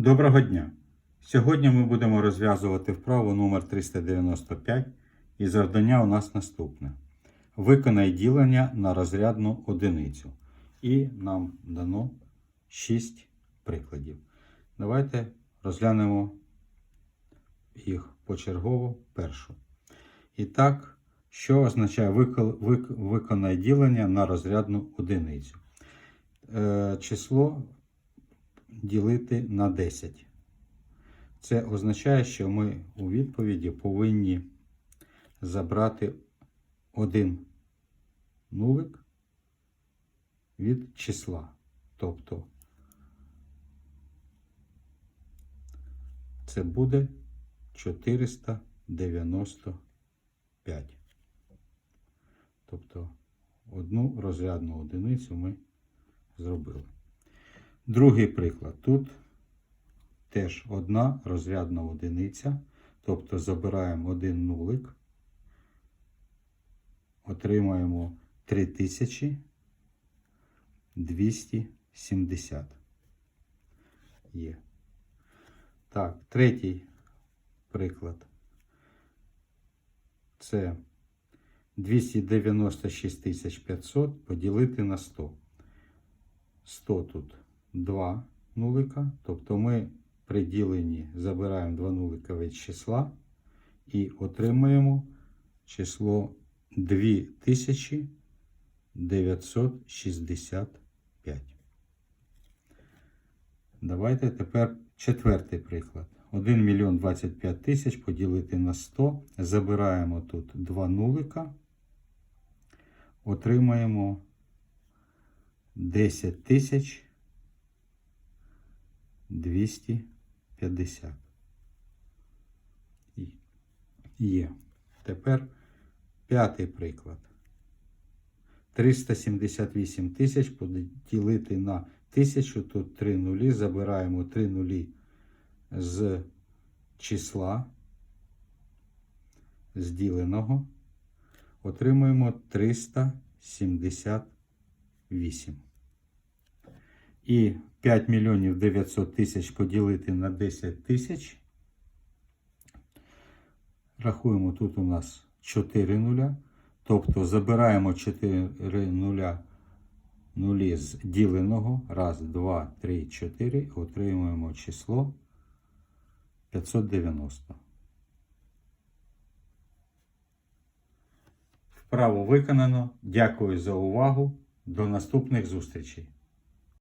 Доброго дня! Сьогодні ми будемо розв'язувати вправу номер 395 і завдання у нас наступне. Виконай ділення на розрядну одиницю. І нам дано 6 прикладів. Давайте розглянемо їх почергово першу. І так, що означає вико- вик- виконай ділення на розрядну одиницю? Е, число ділити на 10. Це означає, що ми у відповіді повинні забрати один нулик від числа. Тобто це буде 495. Тобто одну розрядну одиницю ми зробили. Другий приклад. Тут теж одна розрядна одиниця. Тобто забираємо один нулик, отримаємо 3270. Є. Так, третій приклад. Це 296 500 поділити на 100. 100 тут 2 нулика. Тобто ми при діленні забираємо 2 нулика від числа і отримаємо число 2965. Давайте тепер четвертий приклад. 1 мільйон 25 тисяч поділити на 100. Забираємо тут 2 нулика. Отримаємо 10 тисяч 250. І- Є. Тепер п'ятий приклад. 378 тисяч поділити на 1000. Тут 3 нулі. Забираємо 3 нулі з числа зділеного. Отримуємо 378. І 5 мільйонів 900 тисяч поділити на 10 тисяч. Рахуємо, тут у нас 4 нуля. Тобто забираємо 4 нуля нулі з діленого. Раз, два, три, чотири. Отримуємо число 590. Вправо виконано. Дякую за увагу. До наступних зустрічей.